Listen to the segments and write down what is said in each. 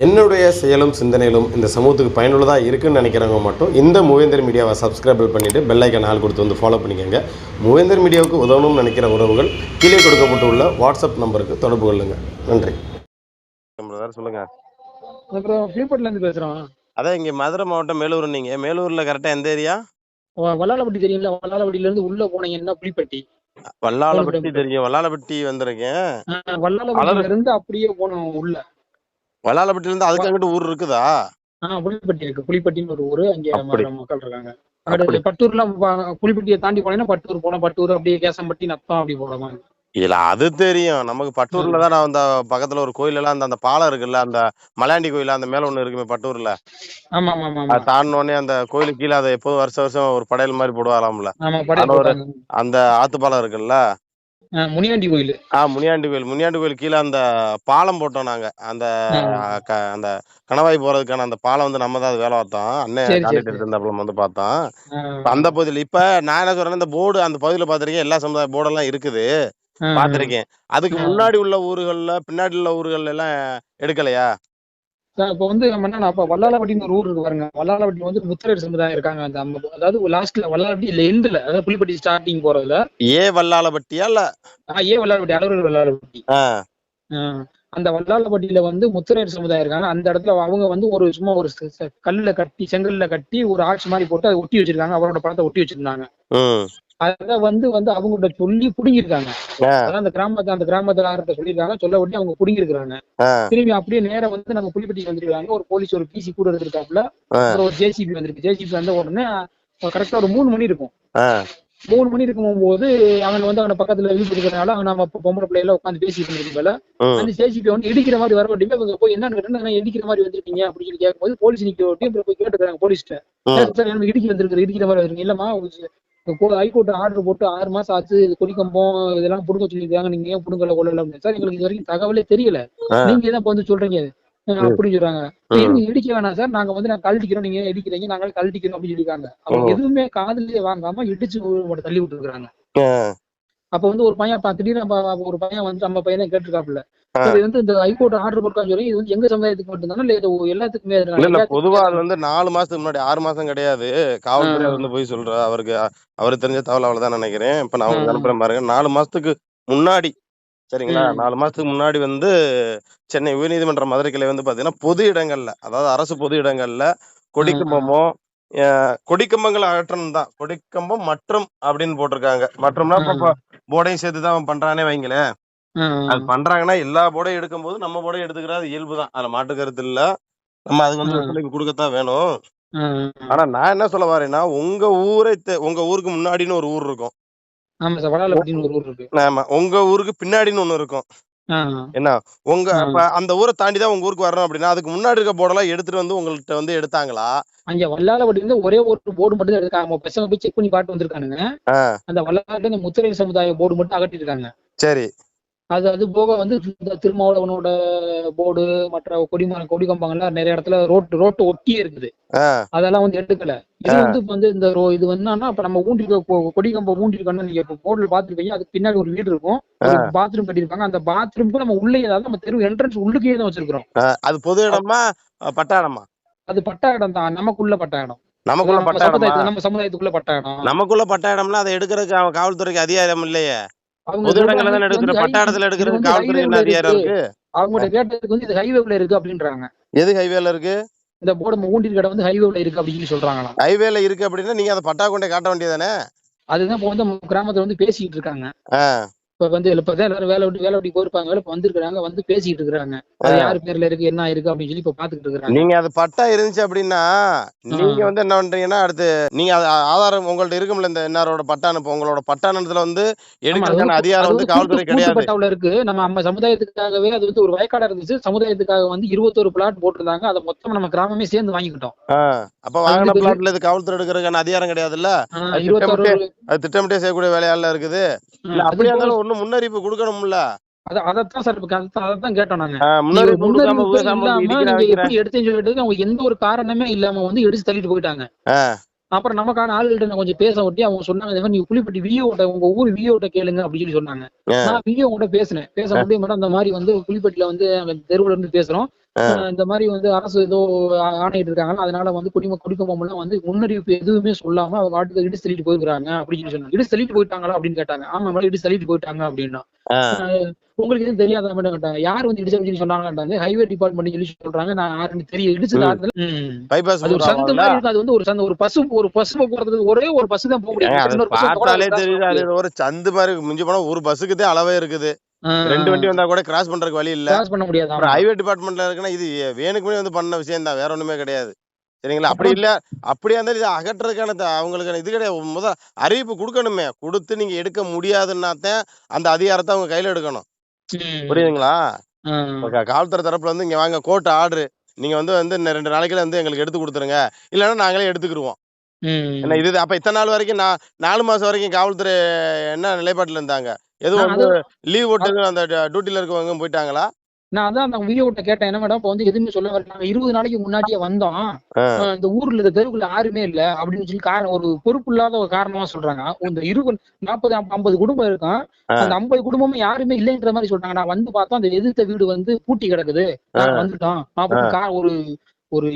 என்னுடைய செயலும் சிந்தனையிலும் இந்த சமூகத்துக்கு பயனுள்ளதாக இருக்குன்னு நினைக்கிறவங்க மட்டும் இந்த மூவேந்தர் மீடியாவை சப்ஸ்கிரைப் பண்ணிவிட்டு பெல் ஐக்கன் ஆள் கொடுத்து வந்து ஃபாலோ பண்ணிக்கோங்க. மூவேந்தர் மீடியாவுக்கு உதவணும்னு நினைக்கிற உறவுகள் கீழே கொடுக்கப்பட்டுள்ள வாட்ஸ்அப் நம்பருக்கு தொடர்பு கொள்ளுங்க. நன்றி. சொல்லுங்க. அதான் இங்கே மதுரை மாவட்டம் மேலூர் நீங்க. மேலூரில் கரெக்டாக எந்த ஏரியா? வ- வல்லாளப்பட்டி தெரியும்ல. வல்லாளப்பட்டில இருந்து உள்ள போனீங்கன்னா புலிப்பட்டி? வல்லாளப்பட்டி தெரியும். வல்லாளப்பட்டி வந்திருக்கேன். இருந்து அப்படியே போனோம் உள்ள. வல்லாளப்பட்டிலேருந்து அதுக்கு அங்கிட்டு ஊர் இருக்குதா? ஆஹ் புலிப்பட்டி இருக்கு. புலிப்பட்டின்னு ஒரு ஊரு. அங்க மக்கள் இருக்காங்க. பட்டூர்லாம் புலிப்பட்டியை தாண்டி போனீங்கன்னா பட்டூர் போனோம். பட்டூர் அப்படியே கேசம்பட்டி நத்தம் அப்படி போறோம் இல்ல அது தெரியும். நமக்கு பட்டூர்ல தான் நான் அந்த பக்கத்துல ஒரு கோயில் எல்லாம் அந்த அந்த பாலம் இருக்குல்ல அந்த மலையாண்டி கோயில் அந்த மேல ஒண்ணு இருக்குமே பட்டூர்ல. ஆமா ஆமா அது தாண்டினோடனே அந்த கோயிலுக்கு கீழே அதை எப்போதும் வருஷம் வருஷம் ஒரு படையல் மாதிரி போடுவாராம்ல. அந்த ஆத்துப்பாலம் இருக்குல்ல? ஆஹ் முனியாண்டி கோயில். ஆ முனியாண்டி கோயில். முனியாண்டி கோயில் கீழே அந்த பாலம் போட்டோம் நாங்க. அந்த அந்த கணவாய் போறதுக்கான அந்த பாலம் வந்து நம்ம தான் அது வேலை பார்த்தோம். அண்ணன் சரி. இருந்தாப்புல வந்து பார்த்தோம். அந்த பகுதியில் இப்ப நான் என்ன சொல்றேன் இந்த போர்டு அந்த பகுதியில பாத்திருக்கேன் எல்லா சமுதாய போர்டெல்லாம் இருக்குது. பாத்திருக்கேன் அதுக்கு. முன்னாடி உள்ள ஊர்கள்ல பின்னாடி உள்ள ஊர்கள்ல எல்லாம் எடுக்கலையா? இப்போ வந்து நம்ம என்ன அப்ப வல்லாளப்பட்டின்னு ஒரு ஊர் இருக்கு பாருங்க. வல்லாளப்பட்டி வந்து முத்திரையர் சமுதாயம் இருக்காங்க. அந்த அதாவது லாஸ்ட்ல வல்லாளப்பட்டி இல்ல எண்டுல அதாவது புலிப்பட்டி ஸ்டார்டிங் போறதுல. ஏ வல்லாளப்பட்டியா இல்ல? அலுவலர் வல்லாளப்பட்டி ஆ, ஆஹ் அந்த வல்லாளப்பட்டியில வந்து முத்திரையர் சமுதாயம் இருக்காங்க. அந்த இடத்துல அவங்க வந்து ஒரு சும்மா ஒரு கல்லுல கட்டி செங்கல்ல கட்டி ஒரு ஆட்சி மாதிரி போட்டு அதை ஒட்டி வச்சிருக்காங்க. அவரோட படத்தை ஒட்டி வச்சிருந்தாங்க. அத வந்து வந்து அவங்கள்ட்ட சொல்லி புடுங்கிருக்காங்க. அதான் அந்த கிராமத்தை அந்த கிராமத்துல ஆரத்தை சொல்லியிருக்காங்க. சொல்ல ஒட்டி அவங்க புடுங்கிருக்காங்க திரும்பி அப்படியே நேரா வந்து நம்ம புலிப்பட்டி வந்துருக்காங்க. ஒரு போலீஸ் ஒரு பிசி கூட அப்புறம் ஒரு ஜேசிபி வந்திருக்கு. ஜேசிபி வந்த உடனே கரெக்டா ஒரு மூணு மணி இருக்கும். மூணு மணி இருக்கும் போது அவன் வந்து அவன பக்கத்துல வீட்டு இருக்கிறனால அவன் நம்ம பொம்பளை பிள்ளைல உட்காந்து பேசிட்டு ம், அந்த ஜேசிபி வந்து இடிக்கிற மாதிரி வர வட்டியுமே இவங்க போய் என்னன்னு இடிக்கிற மாதிரி வந்திருக்கீங்க? அப்படின்னு சொல்லி கேட்கும்போது போலீஸ் நிக்க ஒட்டி போய் கேட்டுக்கிறாங்க போலீஸ்ட்ட எனக்கு இடிக்க வந்திருக்கு இடிக்கிற மாதிரி இல்லம்மா ஹைகோர்ட் ஆர்டர் போட்டு ஆறு மாசம் ஆச்சு இது கொடிக்கம்பம் இதெல்லாம் புடுங்க சொல்லியிருக்காங்க நீங்க ஏன் புடுங்கல கொள்ளல அப்படின்னு. சார் எங்களுக்கு இது வரைக்கும் தகவலே தெரியல. நீங்க தான் இப்ப வந்து சொல்றீங்க? அப்படின்னு சொல்றாங்க. "நீங்க இடிக்க வேணாம் சார். நாங்க வந்து நான் கழட்டிக்கிறோம் நீங்க இடிக்கிறீங்க? நாங்க கழட்டிக்கிறோம் அப்படின்னு சொல்லியிருக்காங்க. அவங்க. எதுவுமே காதுலயே வாங்காம இடிச்சு ஒரு தள்ளி விட்டுருக்காங்க அப்ப வந்து ஒரு பையன் திடீர்னு ஒரு பையன் வந்து நம்ம பையனை கேட்டிருக்காப்புல. இது வந்து இந்த ஹைகோர்ட் ஆர்டர் போட்டான்னு சொல்லி இது வந்து எங்க சமுதாயத்துக்கு மட்டும்தானே? இல்ல இது எல்லாத்துக்குமே இல்ல இல்ல எல்லாத்துக்குமே பொதுவா அது வந்து நாலு மாசத்துக்கு முன்னாடி ஆறு மாசம் கிடையாது. காவல்துறை. வந்து போய் சொல்ற அவருக்கு அவருக்கு தெரிஞ்ச தகவல் அவ்வளவுதான் நினைக்கிறேன். இப்ப நான் உங்களுக்கு. அனுப்புறேன் பாருங்க நாலு மாசத்துக்கு முன்னாடி சரிங்களா. நாலு மாசத்துக்கு முன்னாடி வந்து சென்னை உயர்நீதிமன்ற மதுரை கிளை வந்து பாத்தீங்கன்னா பொது இடங்கள்ல அதாவது அரசு பொது இடங்கள்ல கொடிக்கம்பமோ கொடிக்கம்பங்கள் அகற்றணும் தான். கொடிக்கம்பம் மற்றும் அப்படின்னு போட்டிருக்காங்க. மற்றம்னா போர்டையும் சேர்த்து தான் பண்றானே வைங்களேன். அது பண்றாங்கன்னா எல்லா போர்டையும் எடுக்கும்போது நம்ம போர்டையும் எடுத்துக்கிறது இயல்பு தான். அதுல மாட்டு கருத்து இல்ல. நம்ம அதுக்கு வந்து கொடுக்கத்தான் வேணும். ஆனா நான் என்ன சொல்ல வரேன்னா உங்க ஊரை உங்க ஊருக்கு முன்னாடின்னு ஒரு ஊர் இருக்கும். ஆமா உங்க ஊருக்கு பின்னாடின்னு ஒண்ணு இருக்கும். என்ன? உங்க அந்த ஊரை தாண்டி தான் உங்க ஊருக்கு வரணும் அப்படின்னா அதுக்கு முன்னாடி இருக்க போர்டெல்லாம் எடுத்துட்டு வந்து உங்கள்ட்ட வந்து எடுத்தாங்களா? அங்க வல்லாலப்பட்டி இருந்து ஒரே ஒரு போர்டு மட்டும் தான் அவங்க பசங்க போய் செக் பண்ணி பாட்டு வந்திருக்கானுங்க. அந்த வல்லாட்டு அந்த முத்திரை சமுதாய போர்டு மட்டும் அகட்டிருக்காங்க சரி. அது அது போக வந்து திருமாவளவனோட போர்டு மற்ற கொடிமரம் கொடி கம்பங்கள்லாம் நிறைய இடத்துல ரோட்டு ரோட்டு ஒட்டியே இருக்குது. அதெல்லாம் வந்து எடுக்கல. இது வந்து வந்து இந்த ரோ இது என்னன்னா இப்ப நம்ம ஊண்டி கொடி கம்பம் ஊண்டி இருக்கோம்னு நீங்க இப்போ போர்டுல பாத்துருப்பீங்க அதுக்கு பின்னாடி ஒரு வீடு இருக்கும். பாத்ரூம் கட்டியிருப்பாங்க. அந்த பாத்ரூம்க்கு நம்ம உள்ளே அதாவது நம்ம தெரு என்ட்ரன்ஸ் உள்ளுக்கே தான் வச்சிருக்கிறோம். அது பொது இடமா பட்டா இடமா? அது பட்டா இடம் தான். நமக்குள்ள பட்டா இடம். நமக்குள்ள பட்டா இடமா? நம்ம சமுதாயத்துக்குள்ள பட்டா இடம். நமக்குள்ள பட்டா இடம்னா அதை எடுக்கிறதுக்கு காவல்துறைக்கு அதிகாரம் இல்லையே. அவங்க பொது இடங்கள்ல சொல்றாங்க, தானே இது வந்து எடுக்கிற பட்டா high- இடத்துல இது எடுக்கிறதுக்கு வந்து காவல்துறை என்ன highway-ல அதிகாரம் இருக்கு. இருக்கு? அவங்கள்ட்ட கேட்டதுக்கு வந்து இது ஹைவேல இருக்கு அப்படின்றாங்க. எது ஹைவேல இருக்கு? இந்த போர்டு ஊண்டி கடை வந்து ஹைவேல இருக்கு அப்படின்னு சொல்லி சொல்றாங்களாம். ஹைவேல இருக்கு அப்படின்னா நீங்க அதை பட்டா கொண்டே காட்ட வேண்டியதானே அதுதான் இப்போ வந்து கிராமத்துல வந்து பேசிட்டு இருக்காங்க. இப்ப வந்து இப்பதான் எல்லாரும் வேலை விட்டு வேலை விட்டு போயிருப்பாங்க. இப்ப வந்திருக்காங்க வந்து பேசிட்டு இருக்காங்க அது யாரு பேர்ல இருக்கு என்ன இருக்கு அப்படின்னு சொல்லி இப்ப பாத்துக்கிட்டு இருக்காங்க நீங்க அது பட்டா இருந்துச்சு அப்படின்னா நீங்க வந்து என்ன பண்றீங்கன்னா அடுத்து நீங்க ஆதாரம் உங்கள்ட்ட இருக்கும்ல இந்த என்னாரோட பட்டான இப்ப உங்களோட பட்டானத்துல வந்து எடுக்கிறதுக்கான அதிகாரம் வந்து காவல்துறை கிடையாது. பட்டாவுல இருக்கு. நம்ம நம்ம சமுதாயத்துக்காகவே அது வந்து ஒரு வயக்காடா இருந்துச்சு. சமுதாயத்துக்காக வந்து இருபத்தொரு பிளாட் போட்டிருந்தாங்க. அதை மொத்தம் நம்ம கிராமமே சேர்ந்து வாங்கிக்கிட்டோம். அப்ப வாங்கின பிளாட்ல இது காவல்துறை எடுக்கிறதுக்கான அதிகாரம் கிடையாதுல்ல? அது திட்டமிட்டே செய்யக்கூடிய வேலையால இருக்குது. அப்படியா இருந்தாலும் ஒண்ணும் முன்னறிவிப்பு கொடுக்கணும்ல? அத- அதைத்தான் சார் கேட்டோம் நாங்க. எடுத்தேன்னு சொல்லிட்டு அவங்க எந்த ஒரு காரணமே இல்லாம வந்து எடுத்து தள்ளிட்டு போயிட்டாங்க. அப்புறம் நமக்கான ஆளுகிட்ட நான் கொஞ்சம் பேச ஒட்டி அவங்க சொன்னாங்க நீங்க புலிப்பட்டி வியோட உங்க ஊர் வியோட கேளுங்க அப்படின்னு சொல்லி சொன்னாங்க. நான் வியோ கூட பேசினேன். பேச முடியும் மேடம் இந்த மாதிரி வந்து புலிப்பட்டியில வந்து தெருவுல இருந்து பேசுறோம். இந்த மாதிரி வந்து அரசு ஏதோ ஆணையிட்டு இருக்காங்க. அதனால வந்து குடிம குடிக்கம்பம் எல்லாம் வந்து முன்னறிவிப்பு எதுவுமே சொல்லாம அவங்க வாட்டுக்கு இடிச்சு தள்ளிட்டு போயிருக்காங்க அப்படின்னு சொன்னாங்க. இடிச்சு தள்ளிட்டு போயிட்டாங்களா அப்படின்னு கேட்டாங்க. ஆமா மேடம் இடிச்சு தள்ளிட்டு போயிட்டாங்க அப்படின்னா. உங்களுக்கு எதுவும் தெரியாத மேடம் கேட்டாங்க யார் வந்து இடிச்சு அப்படின்னு சொன்னாங்க ஹைவே டிபார்ட்மெண்ட் சொல்லி சொல்றாங்க. நான் யாருன்னு தெரியும் இடிச்சு அது ஒரு சந்து மாதிரி இருக்கு. அது வந்து ஒரு சந்து ஒரு பசு ஒரு பசு போறதுக்கு ஒரே ஒரு பஸ் தான் போக முடியும். ஒரு சந்து மாதிரி. மிஞ்சி போனா ஒரு பஸ்ஸுக்கு தான் அளவே இருக்குது. ரெண்டு வண்டி வந்தா கூட கிராஸ் பண்றதுக்கு வழி இல்ல. Cross பண்ண முடியாது? அப்புறம். ஹைவே டிபார்ட்மெண்ட்ல இருக்குன்னா இது வேணுக்குமே வந்து பண்ண விஷயம் தான் வேற ஒண்ணுமே கிடையாது. சரிங்களா? அப்படி இல்ல அப்படியா இருந்தாலும் இது அகற்றுறதுக்கான த- அவங்களுக்கு இது கிடையாது. முத அறிவிப்பு கொடுக்கணுமே. கொடுத்து நீங்க எடுக்க முடியாதுன்னா தான் அந்த அதிகாரத்தை அவங்க கையில எடுக்கணும். புரியுதுங்களா? காவல்துறை தரப்புல வந்து இங்க வாங்க கோர்ட் ஆர்டர் நீங்க வந்து வந்து ரெண்டு நாளைக்குள்ள வந்து எங்களுக்கு எடுத்து கொடுத்துருங்க. இல்லைன்னா நாங்களே எடுத்துக்கிருவோம். என்ன இது அப்ப இத்தனை நாள் வரைக்கும் நான் நாலு மாசம் வரைக்கும் காவல்துறை என்ன நிலைப்பாட்டுல இருந்தாங்க? எதுவும் லீவ் போட்டு அந்த டியூட்டில இருக்கவங்க போயிட்டாங்களா? நான் அதான் அந்த விஓ கிட்ட கேட்டேன். என்ன மேடம் இப்போ வந்து எதுவுமே சொல்ல வரல. நாங்க இருபது நாளைக்கு முன்னாடியே வந்தோம் இந்த ஊர்ல இந்த தெருவுக்குள்ள யாருமே இல்ல அப்படின்னு சொல்லி காரணம் ஒரு பொறுப்பு இல்லாத ஒரு காரணமா சொல்றாங்க. இந்த இருபது நாற்பது ஐம்பது குடும்பம் இருக்கும். அந்த ஐம்பது குடும்பமும் யாருமே இல்லைன்ற மாதிரி சொல்றாங்க. நான் வந்து பார்த்தா அந்த எதிர்த்த வீடு வந்து பூட்டி கிடக்குது. வந்துட்டோம் அப்படின்னு ஒரு ஒரு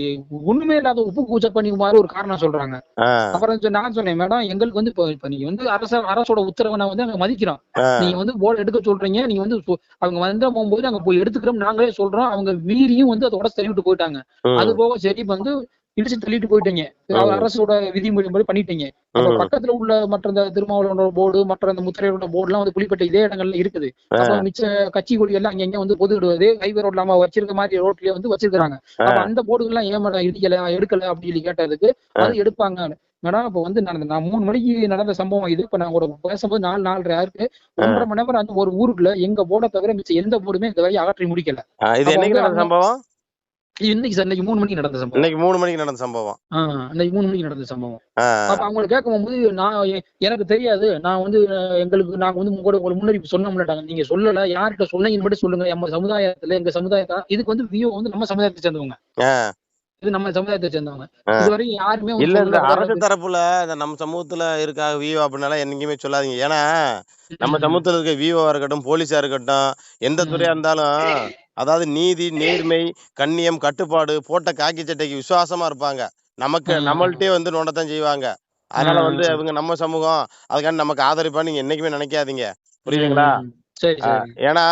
ஒண்ணுமே இல்லாத உப்பு பூஜை பண்ணி மாதிரி ஒரு காரணம் சொல்றாங்க. அப்புறம் நான் சொன்னேன் மேடம் எங்களுக்கு வந்து இப்போ நீங்க வந்து அரச அரசோட உத்தரவை நான் வந்து அங்க மதிக்கிறோம். நீங்க வந்து போர்டு எடுக்க சொல்றீங்க நீங்க வந்து அவங்க வந்து போகும்போது அங்க போய் எடுத்துக்கிறோம் நாங்களே சொல்றோம். அவங்க மீறியும் வந்து அதோட தள்ளிவிட்டு போயிட்டாங்க. அது போக சரி வந்து இடிச்சு தள்ளிட்டு போயிட்டீங்க. அரசோட விதிமுறை மாதிரி பண்ணிட்டீங்க. பக்கத்துல உள்ள மற்ற இந்த திருமாவளவனோட போர்டு மற்ற அந்த முத்திரையோட போர்டு எல்லாம் வந்து புலிப்பட்ட இதே இடங்கள்ல இருக்குது. மிச்ச கட்சி கொடி எல்லாம் அங்கங்க வந்து பொது விடுவது ஹைவே ரோட்ல நம்ம வச்சிருக்க மாதிரி ரோட்லயே வந்து வச்சிருக்காங்க அந்த போர்டுகள் எல்லாம் ஏன் மேடம் இடிக்கல எடுக்கல அப்படி சொல்லி கேட்டதுக்கு அது எடுப்பாங்க. மேடம் இப்ப வந்து நான் நான் மூணு மணிக்கு நடந்த சம்பவம் இது. இப்ப நான் ஒரு பேசும்போது நாலு நாலரை இருக்கு ஒன்றரை மணி நேரம் அந்த ஒரு ஊருக்குள்ள எங்க போர்டை தவிர மிச்சம் எந்த போர்டுமே இந்த வரை அகற்றி முடிக்கல. இது என்னைக்கு நடந்த சம்பவம்? இன்னைக்கு சார் இன்னைக்கு மூணு மணிக்கு நடந்த சம்பவம். இன்னைக்கு மூணு மணிக்கு நடந்த சம்பவம். ஆஹ் இன்னைக்கு மூணு மணிக்கு நடந்த சம்பவம். அப்ப அவங்களை கேட்கும் போது நான் எனக்கு தெரியாது. நான் வந்து எங்களுக்கு நாங்க வந்து உங்க கூட ஒரு முன்னறிவிப்பு சொன்னோம்லட்டாங்க நீங்க சொல்லல. யார்கிட்ட சொன்னீங்கன்னு மட்டும் சொல்லுங்க. நம்ம சமுதாயத்துல எங்க சமுதாயத்தை இதுக்கு வந்து வியோ வந்து நம்ம சமுதாயத்தை சேர்ந்தவங்க. இது நம்ம சமுதாயத்தை சேர்ந்தவங்க. ஆ. இதுவரைக்கும் யாருமே இல்ல இந்த அரசு தரப்புல இந்த நம்ம சமூகத்துல இருக்கா விஓ அப்படின்னால என்னைக்குமே சொல்லாதீங்க. ஏன்னா நம்ம சமூகத்துல இருக்க விஓவா இருக்கட்டும் போலீஸா இருக்கட்டும் எந்த. துறையா இருந்தாலும் அதாவது நீதி நேர்மை கண்ணியம் கட்டுப்பாடு போட்ட காக்கி சட்டைக்கு விசுவாசமா இருப்பாங்க. நமக்கு. நம்மள்ட்டே வந்து நோண்டத்தான் செய்வாங்க. அதனால. வந்து அவங்க நம்ம சமூகம் அதுக்காண்டி நமக்கு ஆதரிப்பான்னு நீங்க என்னைக்குமே நினைக்காதீங்க. புரியுதுங்களா? ஏன்னா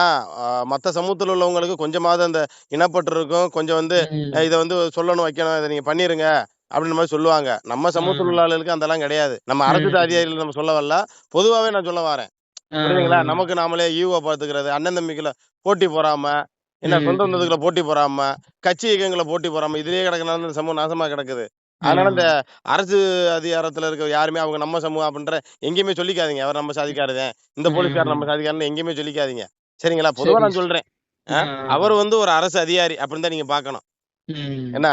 மத்த சமூகத்துல உள்ளவங்களுக்கு கொஞ்சமாவது அந்த இனப்பற்று இருக்கும். கொஞ்சம் வந்து இதை வந்து சொல்லணும் வைக்கணும் இதை நீங்க பண்ணிருங்க அப்படின்ற மாதிரி சொல்லுவாங்க. நம்ம சமூகத்தில். உள்ள ஆளுகளுக்கு அதெல்லாம் கிடையாது. நம்ம அரசு. அதிகாரிகள் நம்ம சொல்ல வரல. பொதுவாவே நான் சொல்ல வரேன். புரியுதுங்களா? நமக்கு நாமளே ஈவோ பாத்துக்கிறது அண்ணன் தம்பிக்குள்ள போட்டி போறாம என்ன ம். சொந்த பந்தத்துக்குள்ள போட்டி போறாம கட்சி இயக்கங்களை போட்டி போறாம இதுலயே கிடக்கனால இந்த சமூகம் நாசமா கிடக்குது. அதனால இந்த அரசு அதிகாரத்துல இருக்க யாருமே அவங்க நம்ம சமூகம் அப்படின்ற எங்கேயுமே சொல்லிக்காதீங்க. அவர் நம்ம சாதிக்காரதேன் இந்த போலீஸ்காரர் நம்ம சாதிக்காரன்னு எங்கேயுமே சொல்லிக்காதீங்க. சரிங்களா? பொதுவா. நான் சொல்றேன். அவர் வந்து ஒரு அரசு அதிகாரி அப்படின்னு தான் நீங்க பாக்கணும். என்ன?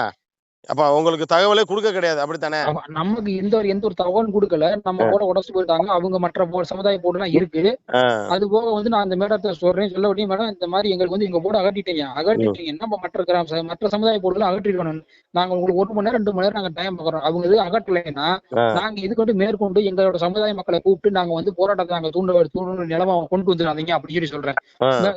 அப்ப உங்களுக்கு தகவலே கொடுக்க கிடையாது அப்படித்தானே? நமக்கு எந்த ஒரு எந்த ஒரு தகவலும் கொடுக்கல. நம்ம கூட உடச்சு போயிட்டாங்க. அவங்க மற்ற சமுதாய போர்டுலாம் இருக்கு. அது போக வந்து நான் அந்த மேடத்தை சொல்றேன் சொல்ல வேண்டிய மேடம் இந்த மாதிரி எங்களுக்கு வந்து எங்க போர்டு அகற்றிட்டீங்க. அகற்றிட்டீங்க. நம்ம மற்ற கிராம ச- மற்ற சமுதாய போர்டுலாம் அகற்றிருக்கணும். நாங்க உங்களுக்கு ஒரு மணி நேரம் ரெண்டு மணி நேரம் நாங்க டைம் பார்க்கறோம் அவங்க இது அகற்றலைன்னா ஆ. நாங்க இதுக்கு வந்து மேற்கொண்டு எங்களோட சமுதாய மக்களை கூப்பிட்டு நாங்க வந்து போராட்டத்தை நாங்க தூண்ட தூண்டு நிலமா கொண்டு வந்துடாதீங்க அப்படின்னு சொல்லி சொல்றேன்.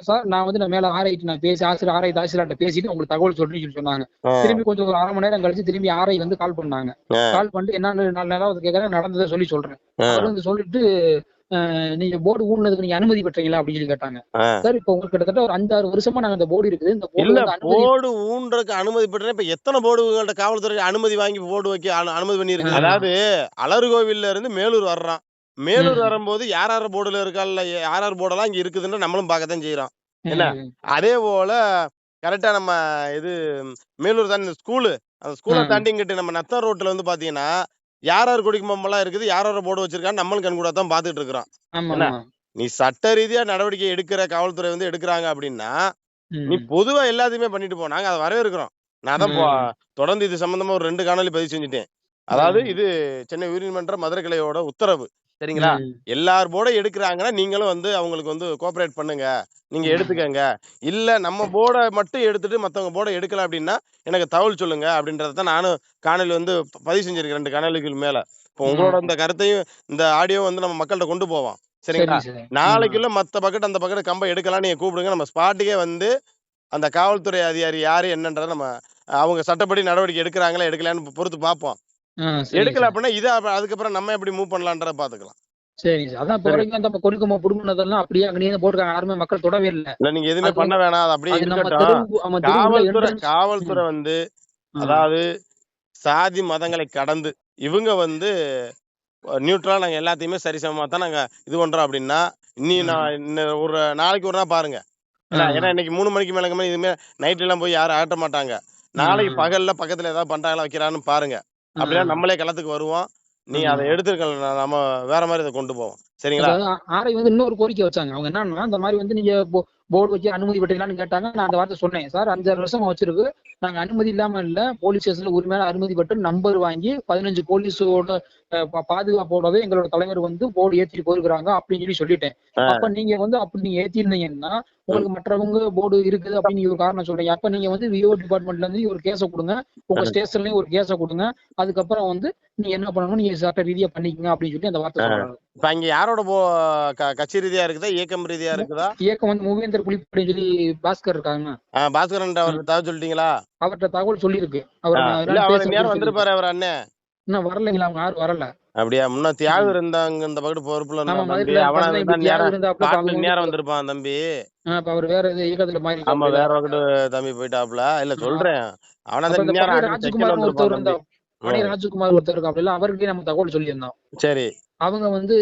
சார் நான் வந்து நான் மேல ஆராய்ச்சி நான் பேசி ஆசிரியர் ஆராய்ச்சி ஆசிரியர்கிட்ட பேசிட்டு உங்களுக்கு தகவல் சொல்றேன்னு சொல்லி சொன்னாங்க. திரும்பி கொஞ்சம் ஒரு அரை மணி நேரம் கழிச்சு திரும்பி ஆரை வந்து கால் பண்ணாங்க. கால் பண்ணிட்டு என்னன்னு நாலு நேரம் கேட்கறேன் நடந்ததை சொல்லி சொல்றேன். அவர் வந்து சொல்லிட்டு நீங்க போர்டு ஊடுனதுக்கு நீங்க அனுமதி பெற்றீங்களா அப்படின்னு சொல்லி கேட்டாங்க. சார் இப்ப உங்களுக்கு கிட்டத்தட்ட ஒரு அஞ்சாறு வருஷமா நாங்க இந்த போர்டு இருக்குது இந்த போர்டு போர்டு ஊன்றதுக்கு அனுமதி பெற்றேன் இப்ப எத்தனை போர்டுகள்ட்ட காவல்துறை அனுமதி வாங்கி போர்டு வைக்க அனு- அனுமதி பண்ணிருக்கு. அதாவது அலர்கோவில்ல இருந்து மேலூர் வர்றான் மேலூர். வரும்போது யார் யார் போர்டுல இருக்கா இல்ல யார் யார் போர்டெல்லாம் இங்க இருக்குதுன்னு நம்மளும் பார்க்கத்தான் செய்யறோம் என்ன? அதே போல கரெக்டா நம்ம இது மேலூர் தான் ஸ்கூலு. அந்த ஸ்கூலை ம். தாண்டி இங்கிட்டு நம்ம நத்தம் ரோட்ல வந்து பாத்தீங்கன்னா யார் யார் குடிக்கும்பெல்லாம் இருக்குது யார் யார் போர்டு வச்சிருக்கான்னு நம்மளும் கண் கூட தான் பாத்துட்டு இருக்கிறோம் நீ சட்ட ரீதியா நடவடிக்கை எடுக்கிற காவல்துறை வந்து எடுக்கிறாங்க அப்படின்னா நீ பொதுவா எல்லாத்தையுமே பண்ணிட்டு போ. நாங்க அதை வரவேற்கிறோம். நான் தான். தொடர்ந்து இது சம்பந்தமா ஒரு ரெண்டு காணொலி பதிவு செஞ்சுட்டேன். அதாவது. இது சென்னை உயர்நீதிமன்ற மதுரை கிளையோட உத்தரவு. சரிங்களா? எல்லார் போர்டை எடுக்கிறாங்கன்னா நீங்களும் வந்து அவங்களுக்கு வந்து கோஆபரேட் பண்ணுங்க. நீங்க. எடுத்துக்கங்க. இல்ல நம்ம போர்டை மட்டும் எடுத்துட்டு மத்தவங்க போர்டை எடுக்கல அப்படின்னா எனக்கு தகவல் சொல்லுங்க அப்படின்றத நானும் காணொலி வந்து பதிவு செஞ்சிருக்கேன் ரெண்டு காணொலிகள் மேல. இப்போ உங்களோட இந்த கருத்தையும் இந்த ஆடியோ வந்து நம்ம மக்கள்கிட்ட கொண்டு போவோம். சரிங்களா? சரி சரி. நாளைக்குள்ள மத்த பக்கெட் அந்த பக்கெட் கம்பை எடுக்கலாம் நீங்க கூப்பிடுங்க. நம்ம ஸ்பாட்டுக்கே வந்து அந்த காவல்துறை அதிகாரி யாரு என்னன்றத நம்ம அவங்க சட்டப்படி நடவடிக்கை எடுக்கிறாங்களா எடுக்கலான்னு பொறுத்து பார்ப்போம். எடுக்கல. அப்படின்னா இதை அதுக்கப்புறம் நம்ம எப்படி மூவ் பண்ணலான்றத பாத்துக்கலாம். சார். அதான் இப்போ. வரைக்கும் அந்த கொடுக்கமா புடுங்கினதெல்லாம் அப்படியே அங்கேயே போட்டிருக்காங்க. யாருமே மக்கள் தொடவே இல்லை. இல்ல நீங்க எதுவுமே பண்ண வேணாம். அது அப்படியே காவல்துறை காவல்துறை வந்து அதாவது சாதி மதங்களை கடந்து இவங்க வந்து நியூட்ரலா நாங்க எல்லாத்தையுமே சரிசமமா தான் நாங்க இது பண்றோம் அப்படின்னா இன்னி நான் ஒரு நாளைக்கு ஒரு நாள் பாருங்க. ஏன்னா இன்னைக்கு மூணு மணிக்கு மேல இதுமே நைட் எல்லாம் போய் யாரும் ஆட்ட மாட்டாங்க. நாளைக்கு பகல்ல பக்கத்துல ஏதாவது பண்றாங்களா வைக்கிறான்னு பாருங்க. அப்படின்னா நம்மளே களத்துக்கு வருவோம். நீங்க அதை எடுத்துருக்க நம்ம வேற மாதிரி இதை கொண்டு போவோம். சரிங்களா? ஆரை வந்து இன்னொரு கோரிக்கை வச்சாங்க. அவங்க என்னன்னா இந்த மாதிரி வந்து நீங்க போர்டு வச்சு அனுமதி பெற்றீங்களான்னு கேட்டாங்க. நான் அந்த வார்த்தை சொன்னேன். சார் அஞ்சாறு வருஷம் வச்சிருக்கு. நாங்க அனுமதி இல்லாம இல்ல போலீஸ் ஸ்டேஷன்ல உரிமையான அனுமதி பெற்று நம்பர் வாங்கி பதினஞ்சு போலீஸோட பாதுகாப்போடவே எங்களோட தலைவர் வந்து போர்டு ஏத்திட்டு போயிருக்காங்க அப்படின்னு சொல்லி சொல்லிட்டேன். அப்ப நீங்க வந்து அப்படி நீங்க ஏத்திருந்தீங்கன்னா உங்களுக்கு மற்றவங்க போர்டு இருக்குது அப்படின்னு ஒரு காரணம் சொல்றீங்க. அப்ப நீங்க வந்து விஓ டிபார்ட்மெண்ட்ல இருந்து ஒரு கேஸை கொடுங்க. உங்க ஸ்டேஷன்லயும் ஒரு கேஸை கொடுங்க. அதுக்கப்புறம் வந்து நீங்க என்ன பண்ணணும்? நீங்க சட்ட ரீதியா பண்ணிக்கங்க அப்படின்னு சொல்லி அந்த வார்த்தை சொல்றாங்க. இப்ப அங்க யாரோட போ கட்சி ரீதியா இருக்குதா? இயக்கம் ரீதியா இருக்குதா? இயக்கம் வந்து மூவேந்தர் புலிப்படைன்னு சொல்லி பாஸ்கர் இருக்காங்க. ஆ, பாஸ்கரன் அவர் தகவல் சொல்லிட்டீங்களா? அவர்கிட்ட தகவல் சொல்லியிருக்கு. அவர் நேரம். வந்திருப்பாரு அவர் அண்ணன் இன்னும் வரலைங்களா? அவங்க யாரும் வரல. அப்படியா? முன்ன தியாகு இருந்தாங்க இந்த பக்கத்து பொறுப்புல இருந்தான் நேரம் வந்திருப்பான் தம்பி. அவர் வேற இயக்கத்துல மாறி ஆமா வேற பக்கத்து தம்பி போயிட்டாப்ல இல்ல சொல்றேன். அவனா ராஜ்குமார் ஒருத்தர் வந்திருப்பான் இருந்தா தம்பி பழைய ராஜ்குமார் ஒருத்தர் இருக்கா அப்படில அவர்கிட்டயே நம்ம தகவல் சொல்லியிருந்தோம். சரி. அவங்க வந்து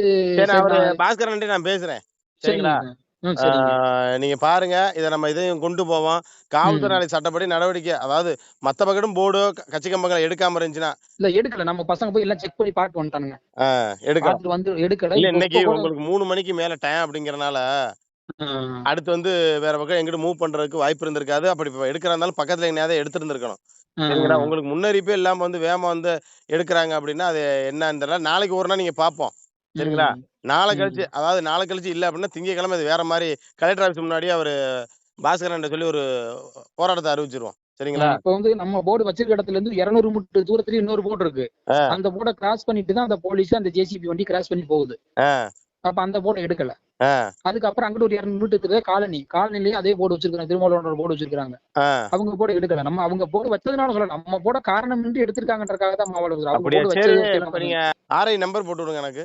பாஸ்கரன் நான் பேசுறேன். சரிங்க சரிங்களா? ம், சரிங்க. நீங்க பாருங்க. இதை நம்ம இதையும் கொண்டு போவோம். காவல்துறை நாளைக்கு சட்டப்படி நடவடிக்கை அதாவது மத்த பக்கமும் போர்டு கட்சி கம்பங்களை எடுக்காம இருந்துச்சுன்னா இல்ல எடுக்கல. நம்ம பசங்க போய் எல்லாம் செக் பண்ணி பார்த்து வந்துட்டானுங்க. பார்த்துட்டு வந்து எடுக்கல. இல்ல இப்ப இன்னைக்கு இப்ப கூட- உங்களுக்கு மூணு மணிக்கு மேல டைம் அப்படிங்கறனால ஆ, அடுத்து வந்து வேற பக்கம் எங்கிட்ட மூவ் பண்றதுக்கு வாய்ப்பு இருந்திருக்காது. அப்படி இப்ப எடுக்கிறா இருந்தாலும் பக்கத்துல எங்கேயாவது எடுத்திருந்திருக்கணும். ஆ, சரிங்களா? உங்களுக்கு முன்னறிப்பே இல்லாம வந்து வேகமா வந்து எடுக்கிறாங்க அப்படின்னா அது என்னன்னு தெரியல நாளைக்கு ஒரு நாள் நீங்க பாப்போம் சரிங்களா. நாளை. கழிச்சு அதாவது நாளை கழிச்சு இல்ல அப்படின்னா திங்கக்கிழமை வேற மாதிரி கலெக்டர் ஆஃபீஸ் முன்னாடியே அவரு பாஸ்கரன் சொல்லி ஒரு போராட்டத்தை அறிவிச்சிருவோம். சரிங்களா? இப்ப வந்து நம்ம போர்டு வச்சிருக்க இடத்துல இருந்து இருநூறு மீட்டர் தூரத்துல இன்னொரு போர்டு இருக்கு. அந்த போர்டை கிராஸ் பண்ணிட்டு தான் அந்த போலீஸ் அந்த ஜேசிபி வண்டி கிராஸ் பண்ணி போகுது. அப்ப அந்த போர்டை எடுக்கல. அதுக்கப்புறம் அங்கிட்டு ஒரு இருநூறு மீட்டர் காலனி. காலனிலேயே அதே போர்டு வச்சிருக்காங்க திருமாவளவனோட போர்டு வச்சிருக்காங்க. அவங்க போர்டு எடுக்கல. நம்ம அவங்க போர்டு வச்சதுனால சொல்லலாம் நம்ம போர்ட காரணம் எடுத்திருக்காங்கன்றக்காக தான் மாவட்டம் ஆர்ஐ நம்பர் போட்டு விடுங்க எனக்கு.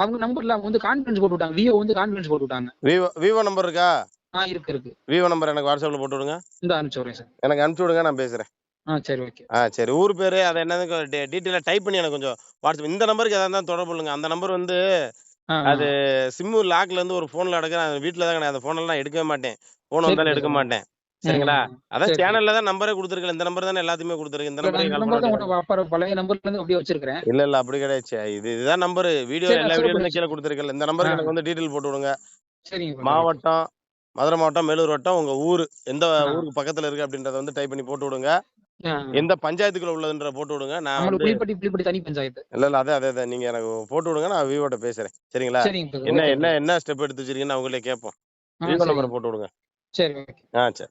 அவங்க நம்பர்ல அவங்க வந்து கான்ஃபரன்ஸ் போட்டு விட்டாங்க விஓ வந்து கான்ஃபரன்ஸ் போட்டு விட்டாங்க விவோ விவோ நம்பர் இருக்கா? ஆ இருக்கு இருக்கு. விவோ நம்பர் எனக்கு வாட்ஸ்அப்ல போட்டு விடுங்க. இந்த அனுப்பிச்சு வரேன் சார். எனக்கு அனுப்பிச்சு விடுங்க நான் பேசுறேன். ஆ சரி ஓகே. ஆ சரி. ஊர் பேரு அதை என்னது டீட்டெயிலா டைப் பண்ணி எனக்கு கொஞ்சம் வாட்ஸ்அப் இந்த நம்பருக்கு எதாவது இருந்தாலும் தொடர்பு கொள்ளுங்க அந்த நம்பர் வந்து அது சிம்மு லாக்ல இருந்து ஒரு போன்ல எடுக்கிறேன். வீட்டுல தான் அந்த போன் எல்லாம் எடுக்கவே மாட்டேன். போன் சரி, வந்தாலும் எடுக்க. மாட்டேன். சரிங்களா? அதான். சேனல்ல தான் நம்பரே கொடுத்துருக்கேன். இந்த நம்பர் தானே எல்லாத்தையுமே கொடுத்துருக்கு இந்த நம்பர் பழைய நம்பர்ல இருந்து அப்படியே வச்சிருக்கிறேன். இல்ல இல்ல அப்படி கிடையாது இது இதுதான் நம்பர் வீடியோ எல்லா வீடியோல சரி. கீழே கொடுத்துருக்கேன் இந்த நம்பருக்கு. எனக்கு வந்து டீட்டெயில் போட்டு விடுங்க. மாவட்டம் மதுரை மாவட்டம் மேலூர் வட்டம் உங்க ஊரு எந்த. ஊருக்கு பக்கத்துல இருக்கு அப்படின்றத வந்து டைப் பண்ணி போட்டு விடுங்க. எந்த பஞ்சாயத்துக்குள்ள உள்ளதுன்ற போட்டு விடுங்க. நான் தனி பஞ்சாயத்து. இல்ல இல்ல அதே அதே நீங்க எனக்கு போட்டு விடுங்க நான் விவோட்ட பேசுறேன். சரிங்களா? சரிங்க என்ன. என்ன என்ன ஸ்டெப் எடுத்து வச்சிருக்கீங்கன்னு அவங்களே கேட்போம். விவோ. நம்பர் போட்டு விடுங்க. சரி ஆ சரி.